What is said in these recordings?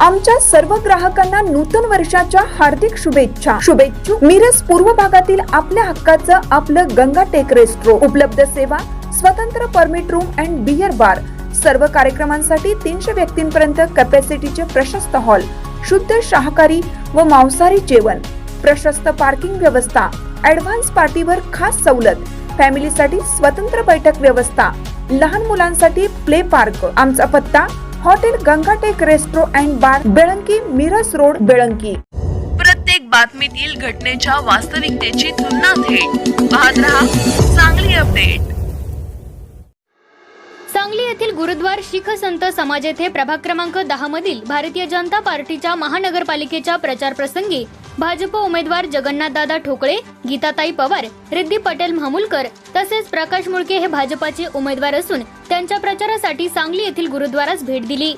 आमच्या सर्व ग्राहकांना नूतन वर्षाच्या हार्दिक शुभेच्छा. शुभेच्छू मिरज पूर्व भागातील आपल्या हक्काचं आपलं गंगा टेक रेस्ट्रो. उपलब्ध सेवा स्वतंत्र permit room and beer bar सर्व कार्यक्रमांसाठी तीनशे व्यक्तींपर्यंत कॅपॅसिटीचे प्रशस्त हॉल शुद्ध शाकाहारी व मांसाहारी जेवण. प्रशस्त पार्किंग व्यवस्था. ऍडव्हान्स पार्टीवर खास सवलत. फॅमिलीसाठी स्वतंत्र बैठक व्यवस्था. लहान मुलांसाठी प्ले पार्क आमचा पत्ता hotel Gangatek restro and bar Belanki Miraj road Belanki. प्रत्येक बातमीतील घटनेच्या वास्तविकतेची तुलना थेट. पाहत रहा चांगली अपडेट. सांगली येथील गुरुद्वार शीख संत समाज येथे प्रभाग क्रमांक दहा मधील भारतीय जनता पार्टीच्या महानगरपालिकेच्या प्रचार प्रसंगी भाजप उमेदवार जगन्नाथदादा ठोकळे गीताताई पवार रिद्धी पटेल म्हामुलकर तसेच प्रकाश मुळके हे भाजपाचे उमेदवार असून त्यांच्या प्रचारासाठी सांगली येथील गुरुद्वारास भेट दिली.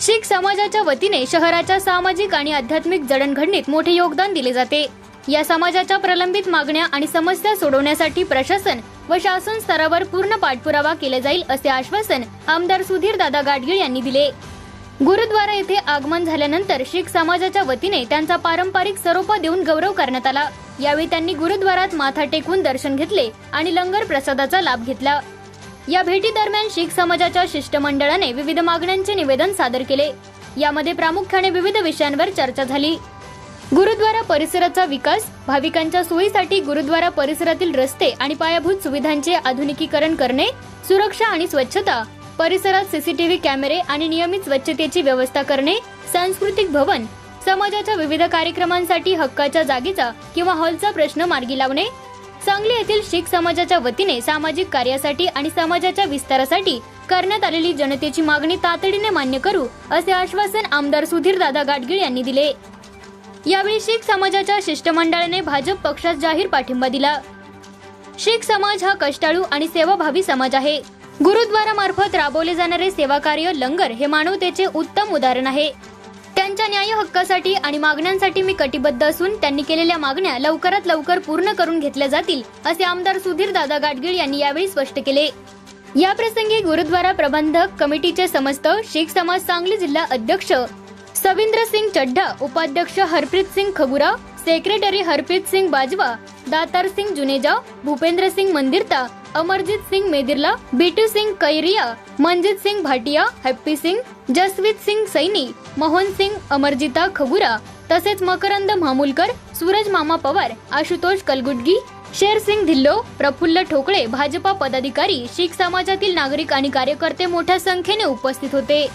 शीख समाजाच्या वतीने शहराच्या सामाजिक आणि आध्यात्मिक जडणघडणीत मोठे योगदान दिले जाते. या समाजाच्या प्रलंबित मागण्या आणि समस्या सोडवण्यासाठी प्रशासन व शासन स्तरावर पूर्ण पाठपुरावा केला जाईल असे आश्वासन आमदार सुधीर दादा गाडगीळ यांनी दिले. गुरुद्वारा येथे आगमन झाल्यानंतर शीख समाजाच्या वतीने त्यांचा पारंपरिक सरोपा देऊन गौरव करण्यात आला. यावेळी त्यांनी गुरुद्वारात माथा टेकवून दर्शन घेतले आणि लंगर प्रसादाचा लाभ घेतला. या भेटी दरम्यान शीख समाजाच्या शिष्टमंडळाने विविध मागण्यांचे निवेदन सादर केले. यामध्ये प्रामुख्याने विविध विषयांवर चर्चा झाली. गुरुद्वारा परिसराचा विकास भाविकांच्या सोयीसाठी गुरुद्वारा परिसरातील रस्ते आणि पायाभूत सुविधांचे आधुनिकीकरण करणे सुरक्षा आणि स्वच्छता परिसरात सीसीटीव्ही कॅमेरे आणि नियमित स्वच्छतेची व्यवस्था करणे सांस्कृतिक भवन समाजाच्या विविध कार्यक्रमांसाठी हक्काच्या जागेचा किंवा हॉलचा प्रश्न मार्गी लावणे सांगली येथील शीख समाजाच्या वतीने सामाजिक कार्यासाठी आणि समाजाच्या विस्तारासाठी करण्यात आलेली जनतेची मागणी तातडीने मान्य करू असे आश्वासन आमदार सुधीर दादा गाडगीळ यांनी दिले. यावेळी शीख समाजाच्या शिष्टमंडळाने भाजप पक्षास जाहीर पाठिंबा दिला. शीख समाज हा कष्टाळू आणि सेवाभावी समाज आहे. गुरुद्वारामार्फत राबवले जाणारे सेवाकार्य लंगर हे मानवतेचे उत्तम उदाहरण आहे. त्यांच्या न्याय हक्कासाठी आणि मागण्यांसाठी मी कटिबद्ध असून त्यांनी केलेल्या मागण्या लवकरात लवकर पूर्ण करून घेतल्या जातील असे आमदार सुधीर दादा गाडगीळ यांनी यावेळी स्पष्ट केले. या प्रसंगी गुरुद्वारा प्रबंधक कमिटीचे समस्त शीख समाज सांगली जिल्हा अध्यक्ष सविंद्र सिंग चड्ढा उपाध्यक्ष हरप्रीत सिंग खबुरा सेक्रेटरी हरप्रीत सिंग बाजवा दातार सिंग जुनेजा भूपेंद्र सिंग मंदिरता अमरजीत सिंग मेदिरला बीटू सिंग कैरिया मनजीत सिंग भाटिया हॅप्पी सिंग जसवीत सिंग सैनी मोहन सिंग अमरजिता खबुरा तसेच मकरंद मामुलकर सूरज मामा पवार आशुतोष कलगुटगी शेर सिंग धिल्लो प्रफुल्ल ठोकळे भाजपा पदाधिकारी शीख समाजातील नागरिक आणि कार्यकर्ते मोठ्या संख्येने उपस्थित होते.